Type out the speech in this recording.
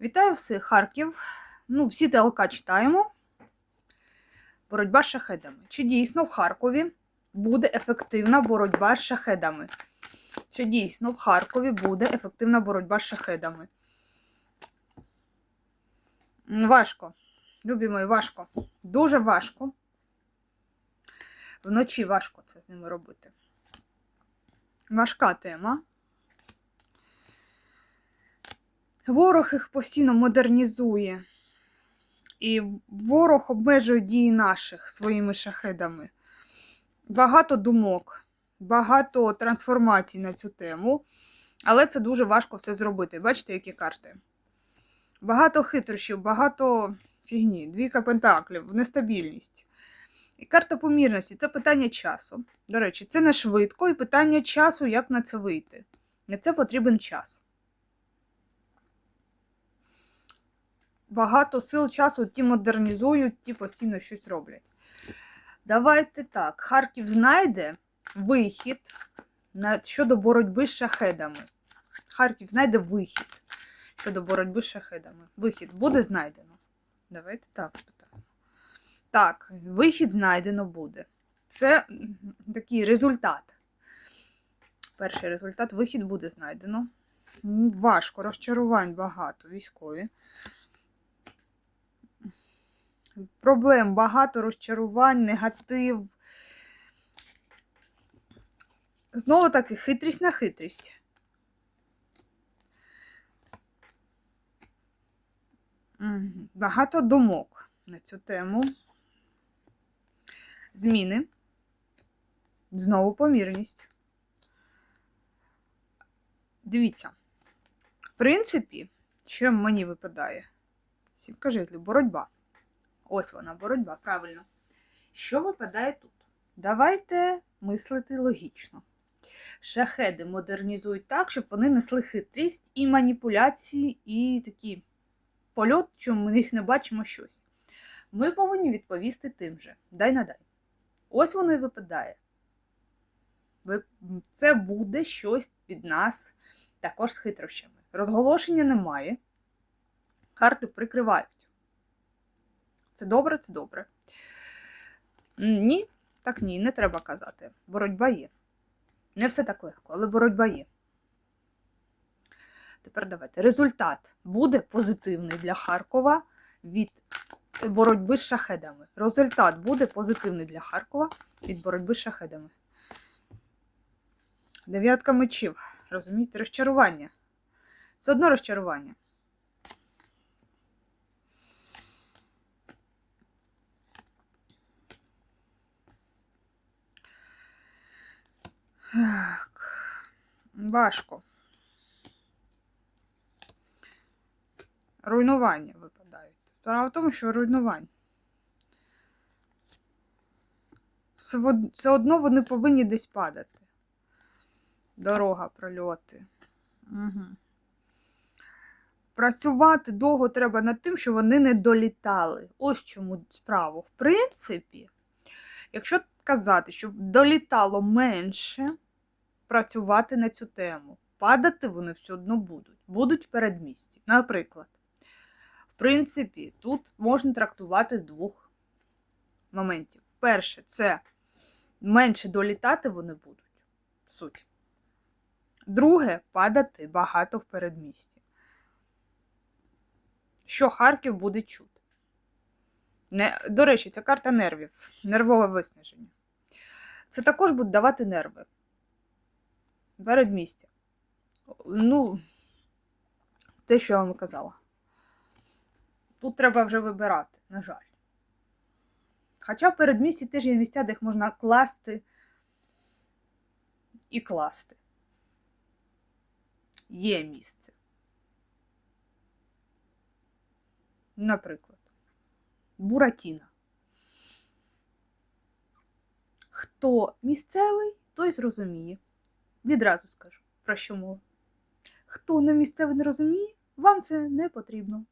Вітаю всіх, Харків. Ну, всі ТЛК читаємо. Боротьба з шахедами. Чи дійсно в Харкові буде ефективна боротьба з шахедами? Чи дійсно в Харкові буде ефективна боротьба з шахедами? Важко. Любі мої, важко. Дуже важко. Вночі важко це з ними робити. Важка тема. Ворог їх постійно модернізує. І ворог обмежує дії наших своїми шахедами. Багато думок, багато трансформацій на цю тему, але це дуже важко все зробити. Бачите, які карти? Багато хитрощів, багато фігні, двійка пентаклів, нестабільність. І карта помірності це питання часу. До речі, це не швидко і питання часу, як на це вийти. На це потрібен час. Багато сил часу ті модернізують, ті постійно щось роблять. Давайте так. Харків знайде вихід на, щодо боротьби з шахедами. Харків знайде вихід щодо боротьби з шахедами. Вихід буде знайдено. Давайте так спитаємо. Так, вихід знайдено буде. Це такий результат. Перший результат вихід буде знайдено. Важко, розчарувань багато, військові. Проблем багато, розчарувань, негатив. Знову таки, хитрість на хитрість. Багато думок на цю тему. Зміни. Знову помірність. Дивіться. В принципі, що мені випадає? Сімка жезлів, боротьба. Ось вона, боротьба, правильно. Що випадає тут? Давайте мислити логічно. Шахеди модернізують так, щоб вони несли хитрість і маніпуляції, і такі польот, що ми їх не бачимо щось. Ми повинні відповісти тим же. Дай на дай. Ось воно і випадає. Це буде щось від нас також з хитрощами. Розголошення немає. Карти прикривають. Це добре, це добре. Ні, так ні, не треба казати. Боротьба є. Не все так легко, але боротьба є. Тепер давайте. Результат буде позитивний для Харкова від боротьби з шахедами. Результат буде позитивний для Харкова від боротьби з шахедами. Дев'ятка мечів. Розумієте, розчарування. Все одно розчарування. Так. Важко. Руйнування випадають. Справа в тому, що руйнувань. Все одно вони повинні десь падати. Дорога, прольоти. Угу. Працювати довго треба над тим, що вони не долітали. Ось чому справа. В принципі, якщо казати, що долітало менше, працювати на цю тему. Падати вони все одно будуть. Будуть в передмісті. Наприклад, в принципі, тут можна трактувати з двох моментів. Перше, це менше долітати вони будуть. Суть. Друге, падати багато в передмісті. Що Харків буде чути. Не, до речі, це карта нервів, нервове виснаження. Це також буде давати нерви. Передмістя. Ну, те, що я вам казала. Тут треба вже вибирати, на жаль. Хоча в передмісті теж є місця, де їх можна класти і класти. Є місце. Наприклад, Буратіна. Хто місцевий, той зрозуміє. Відразу скажу, про що мова. Хто не місцевий не розуміє, вам це не потрібно.